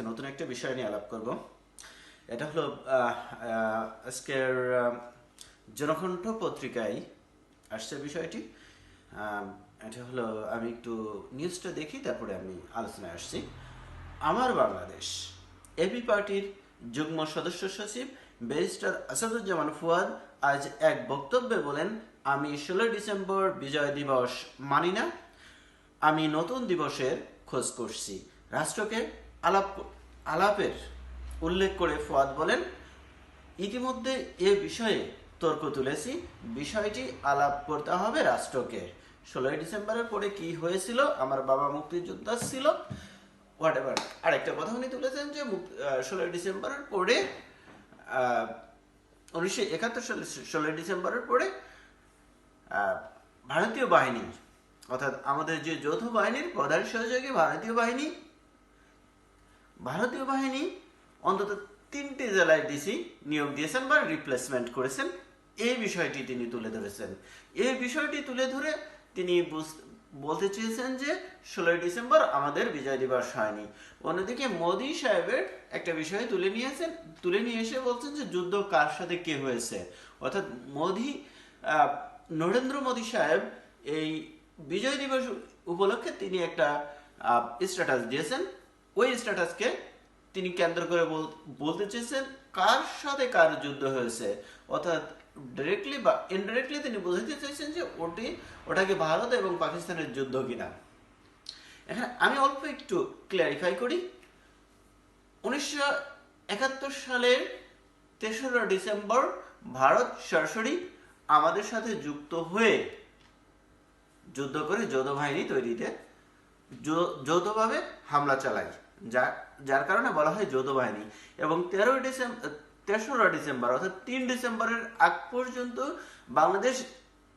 আজকে নতুন একটা বিষয় নিয়ে আলাপ করব। এটা হলো আজকের জনকণ্ঠ পত্রিকায় আসছে বিষয়টি। এটা হলো, আমি একটু নিউজটা দেখি, তারপরে আমি আলোচনায় আসছি। আমার বাংলাদেশ এবি পার্টির যুগ্ম সদস্য সচিব ব্যারিস্টার আসাদুজ্জামান ফুয়াদ আজ এক বক্তব্যে বলেন, আমি ষোলোই ডিসেম্বর বিজয় দিবস মানি না, আমি নতুন দিবসের খোঁজ করছি। রাষ্ট্রকে আলাপ আলাপের উল্লেখ করে ফুয়াদ বলেন, ইতিমধ্যে এ বিষয়ে তর্ক তুলেছি। বিষয়টি আলাপ করতে হবে রাষ্ট্রকে। ষোলোই ডিসেম্বরের পরে কি হয়েছিল? আমার বাবা মুক্তিযোদ্ধা ছিল। হোয়াট এভার আরেকটা কথা উনি তুলেছেন যে ষোলোই ডিসেম্বরের পরে উনিশশো একাত্তর সালে ষোলোই ডিসেম্বরের পরে ভারতীয় বাহিনী, অর্থাৎ আমাদের যে যৌথ বাহিনীর প্রধান সহযোগী ভারতীয় বাহিনী ভারতীয় বাহিনী অন্তত তিনটি জেলায় ডিসি নিয়োগ দিয়েছেন বা রিপ্লেসমেন্ট করেছেন। এই বিষয়টি তিনি তুলে ধরেছেন। এই বিষয়টি তুলে ধরে তিনি বলতে চেয়েছেন যে ষোলোই ডিসেম্বর আমাদের বিজয় দিবস হয়নি। অন্যদিকে মোদি সাহেবের একটা বিষয় তুলে নিয়েছেন, তুলে নিয়ে এসে বলছেন যে যুদ্ধ কার সাথে কে হয়েছে? অর্থাৎ মোদি নরেন্দ্র মোদী সাহেব এই বিজয় দিবস উপলক্ষে তিনি একটা স্ট্যাটাস দিয়েছেন। ওই স্ট্যাটাসকে তিনি কেন্দ্র করে বল- বলতে চেয়েছেন কার সাথে কার যুদ্ধ হয়েছে। অর্থাৎ ডিরেক্টলি বা ইনডিরেক্টলি তিনি বোঝাতে চেয়েছেন যে ওটি, ওটাকে ভারত এবং পাকিস্তানের যুদ্ধ কিনা। এখানে আমি অল্প একটু ক্লিয়ারিফাই করি। উনিশশো একাত্তর সালের তেসরা ডিসেম্বর ভারত সরাসরি আমাদের সাথে যুক্ত হয়ে যুদ্ধ করে যৌথ বাহিনী তৈরিতে যৌথভাবে হামলা চালায় যা যার কারণে বলা হয় যৌথ বাহিনী। এবং তেরোই ডিসেম্বর তেসরা ডিসেম্বর, অর্থাৎ তিন ডিসেম্বরের আগ পর্যন্ত বাংলাদেশ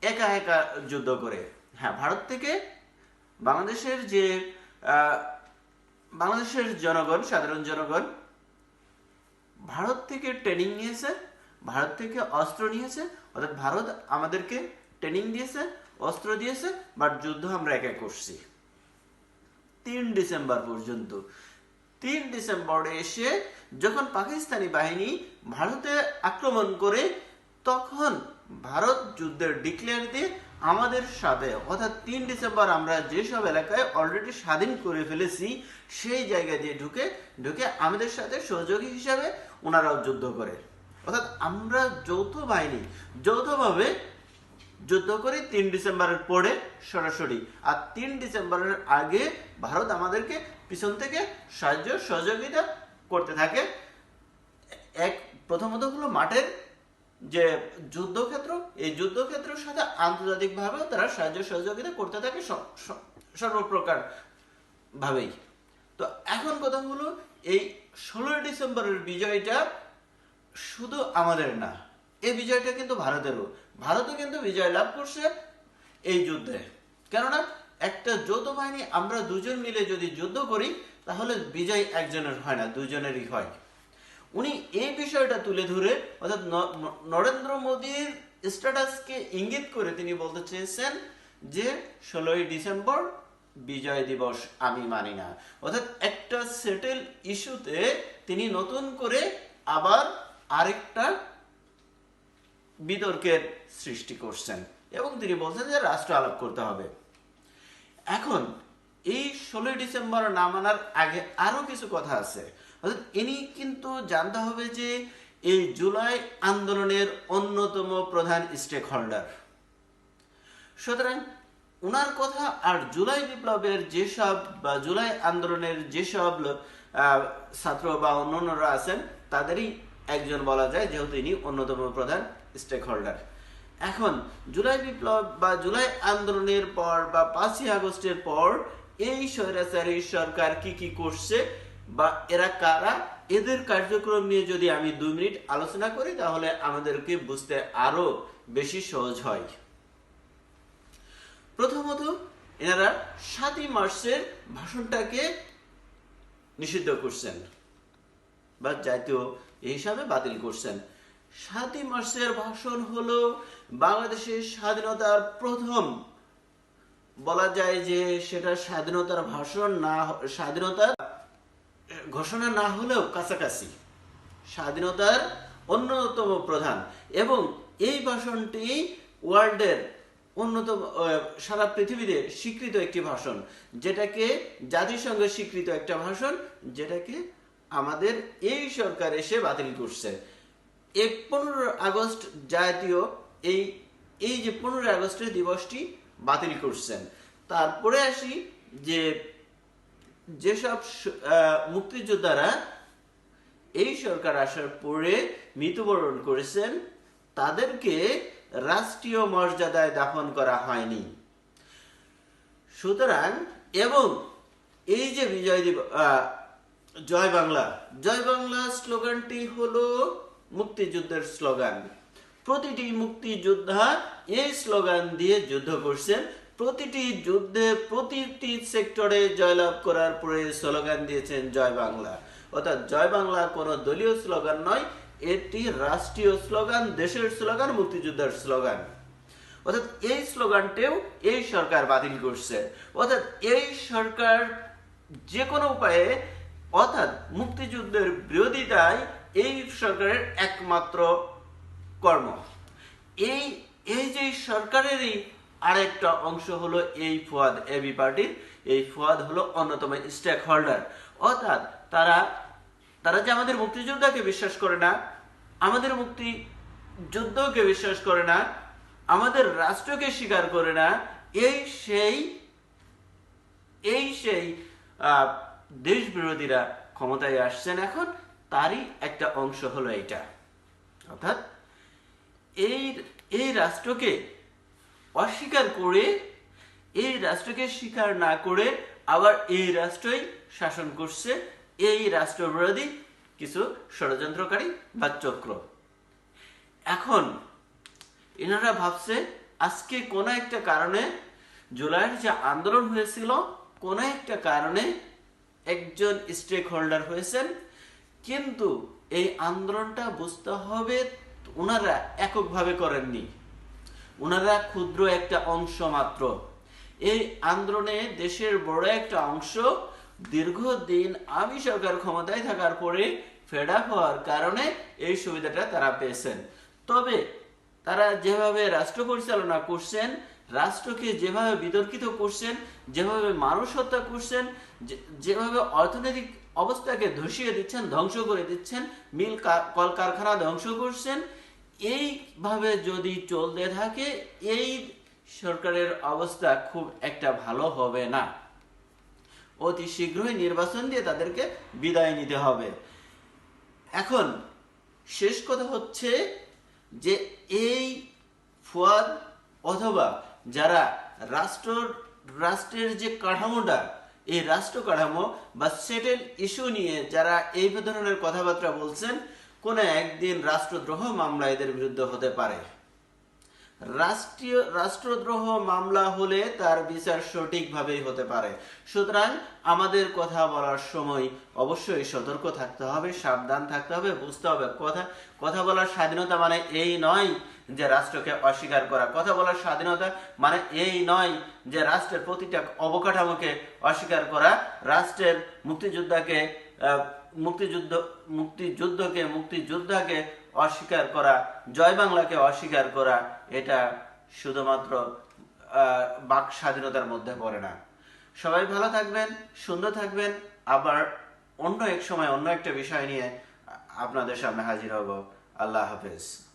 একা একা যুদ্ধ করে। হ্যাঁ ভারত থেকে বাংলাদেশের যে বাংলাদেশের জনগণ, সাধারণ জনগণ, ভারত থেকে ট্রেনিং নিয়েছে, ভারত থেকে অস্ত্র নিয়েছে, অর্থাৎ ভারত আমাদেরকে ট্রেনিং দিয়েছে, অস্ত্র দিয়েছে, বাট যুদ্ধ আমরা একা করছি। তিন ডিসেম্বর পর্যন্ত। তিন ডিসেম্বরে এসে যখন পাকিস্তানি বাহিনী ভারতে আক্রমণ করে, তখন ভারত যুদ্ধের ডিক্লেয়ার দিয়ে আমাদের সাথে, অর্থাৎ তিন ডিসেম্বর আমরা যেসব এলাকায় অলরেডি স্বাধীন করে ফেলেছি, সেই জায়গা দিয়ে ঢুকে ঢুকে আমাদের সাথে সহযোগী হিসাবে ওনারাও যুদ্ধ করে। অর্থাৎ আমরা যৌথ বাহিনী, যৌথভাবে যুদ্ধ করি তিন ডিসেম্বরের পরে সরাসরি। আর তিন ডিসেম্বরের আগে ভারত আমাদেরকে পিছন থেকে সাহায্য, সহযোগিতা করতে থাকে। এক, প্রথমত হলো মাঠের যে যুদ্ধক্ষেত্র, এই যুদ্ধক্ষেত্রের সাথে আন্তর্জাতিকভাবে তারা সাহায্য, সহযোগিতা করতে থাকে সর্বপ্রকার ভাবেই। তো এখন কথা হলো এই ষোলোই ডিসেম্বরের বিজয়টা শুধু আমাদের না এই বিজয়টা কিন্তু ভারতেরও। ভারতও কিন্তু বিজয় লাভ করছে এই যুদ্ধে। কেননা একটা যৌথ বাহিনী, আমরা দুজন মিলে যদি যুদ্ধ করি, তাহলে বিজয় একজনের হয় না, দুজনেরই হয়। উনি এই বিষয়টা তুলে ধরে, অর্থাৎ নরেন্দ্র মোদীর স্ট্যাটাসকে ইঙ্গিত করে তিনি বলতে চেয়েছেন যে, ষোলোই ডিসেম্বর বিজয় দিবস আমি মানি না। অর্থাৎ একটা সেটেল ইস্যুতে তিনি নতুন করে আবার আরেকটা বিতর্কের সৃষ্টি করছেন এবং তিনি বলছেন যে রাষ্ট্র আলাপ করতে হবে। এখন এই ষোলোই ডিসেম্বর না মানার আগে আরও কিছু কথা আছে। ইনি কিন্তু জানতে হবে যে এই জুলাই আন্দোলনের অন্যতম প্রধান স্টেক হোল্ডার সুতরাং ওনার কথা আর জুলাই বিপ্লবের যেসব বা জুলাই আন্দোলনের যেসব ছাত্র বা অন্যান্যরা আছেন, তাদেরই একজন বলা যায়, যেহেতু ইনি অন্যতম প্রধান স্টেক হোল্ডার এখন, জুলাই বিপ্লব বা জুলাই আন্দোলনের পর বা পাঁচই আগস্টের পর এই স্বৈরাচারী সরকার কি কি করছে বা এরা কারা, এদের কার্যক্রম নিয়ে যদি আমি দুই মিনিট আলোচনা করি, তাহলে আমাদেরকে বুঝতে আরও বেশি সহজ হয়। প্রথমত, এনারা সাতই মার্চের ভাষণটাকে নিষিদ্ধ করছেন, বা জাতীয় হিসাবে বাতিল করছেন। সাতই মার্চের ভাষণ হলো বাংলাদেশের স্বাধীনতার প্রথম। বলা যায় যে সেটা স্বাধীনতার ভাষণ না স্বাধীনতার ঘোষণা না হলেও কাছাকাছি। স্বাধীনতার অন্যতম প্রধান এবং এই ভাষণটি ওয়ার্ল্ডের অন্যতম সারা পৃথিবীতে স্বীকৃত একটি ভাষণ। যেটাকে জাতিসংঘের স্বীকৃত একটা ভাষণ, যেটাকে আমাদের এই সরকার এসে বাতিল করছে। এই পনেরো আগস্ট জাতীয় এই এই যে পনেরো আগস্টের দিবসটি বাতিল করছেন। তারপরে আসি যে যেসব মুক্তিযোদ্ধারা এই সরকার আসার পরে মৃত্যুবরণ করেছেন তাদেরকে রাষ্ট্রীয় মর্যাদায় দাফন করা হয়নি। সুতরাং এবং এই যে বিজয় দিব আহ, জয় বাংলা। জয় বাংলা স্লোগানটি হলো মুক্তিযুদ্ধের স্লোগান। প্রতিটি মুক্তিযোদ্ধা এই স্লোগান দিয়ে যুদ্ধ করছেন। প্রতিটি যুদ্ধে প্রতিটি সেক্টরে জয়লাভ করার পরে স্লোগান দিয়েছেন জয় বাংলা। অর্থাৎ জয় বাংলা কোনো দলীয় স্লোগান নয়, এটি রাষ্ট্রীয় স্লোগান, দেশের স্লোগান, মুক্তিযোদ্ধার স্লোগান। অর্থাৎ এই স্লোগানটাও এই সরকার বাতিল করছে। অর্থাৎ এই সরকার যে কোনো উপায়ে অর্থাৎ মুক্তিযুদ্ধের বিরোধিতায় এই সরকারের একমাত্র কর্ম। এই এই যে সরকারেরই আরেকটা অংশ হলো এই ফুয়াদ এবি পার্টির। এই ফুয়াদ হলো অন্যতম স্টেক হোল্ডার অর্থাৎ তারা তারা যে আমাদের মুক্তিযোদ্ধাকে বিশ্বাস করে না, আমাদের মুক্তি যুদ্ধকে বিশ্বাস করে না, আমাদের রাষ্ট্রকে স্বীকার করে না, এই সেই এই সেই দেশ বিরোধীরা ক্ষমতায় আসছেন এখন, তারই একটা অংশ হলো এটা অর্থাৎ এই এই রাষ্ট্রকে অস্বীকার করে, এই রাষ্ট্রকে স্বীকার না করে আবার এই রাষ্ট্রই শাসন করছে। এই রাষ্ট্রবিরোধী কিছু ষড়যন্ত্রকারী বা চক্র। এখন এনারা ভাবছে, আজকে কোনো একটা কারণে জুলাইয়ের যে আন্দোলন হয়েছিল, কোনো একটা কারণে একজন স্টেক হোল্ডার হয়েছেন, কিন্তু এই আন্দোলনটা বুঝতে হবে ওনারা এককভাবে করেননি। ওনারা ক্ষুদ্র একটা অংশ মাত্র। এই আন্দোলনে দেশের বড় একটা অংশ দীর্ঘদিন আমি সরকার ক্ষমতায় থাকার পরে ফেড হওয়ার কারণে এই সুবিধাটা তারা পেয়েছেন। তবে তারা যেভাবে রাষ্ট্র পরিচালনা করছেন, রাষ্ট্রকে যেভাবে বিতর্কিত করছেন, যেভাবে মানুষ হত্যা করছেন যেভাবে অর্থনৈতিক অবস্থাকে ধসিয়ে দিচ্ছেন, ধ্বংস করে দিচ্ছেন, মিল কলকারখানা ধ্বংস করছেন, এইভাবে যদি চলতে থাকে, এই সরকারের অবস্থা খুব একটা ভালো হবে না। অতি শীঘ্রই নির্বাচন দিয়ে তাদেরকে বিদায় নিতে হবে। এখন শেষ কথা হচ্ছে যে এই ফুয়াদ অথবা যারা রাষ্ট্র, রাষ্ট্রের যে কাঠামোটা এই রাষ্ট্র কাঠামো বা সেটেল ইস্যু নিয়ে যারা এই ধরনের কথাবার্তা বলছেন, কোন একদিন রাষ্ট্রদ্রোহ মামলা এদের বিরুদ্ধে হতে পারে। রাষ্ট্রীয়, রাষ্ট্রদ্রোহ মামলা হলে তার বিচার সঠিকভাবেই হতে পারে। সুতরাং আমাদের কথা বলার সময় অবশ্যই সতর্ক থাকতে হবে, সাবধান থাকতে হবে, বুঝতে হবে। কথা কথা বলার স্বাধীনতা মানে এই নয় যে রাষ্ট্রকে অস্বীকার করা। কথা বলার স্বাধীনতা মানে এই নয় যে রাষ্ট্রের প্রতিটা অবকাঠামোকে অস্বীকার করা। রাষ্ট্রের মুক্তিযোদ্ধাকে মুক্তিযুদ্ধ, মুক্তিযুদ্ধকে, মুক্তিযোদ্ধাকে অস্বীকার করা, জয় বাংলাকে অস্বীকার করা, এটা শুধুমাত্র বাক স্বাধীনতার মধ্যে পড়ে না। সবাই ভালো থাকবেন, সুন্দর থাকবেন। আবার অন্য এক সময় অন্য একটা বিষয় নিয়ে আপনাদের সামনে হাজির হব। আল্লাহ হাফেজ।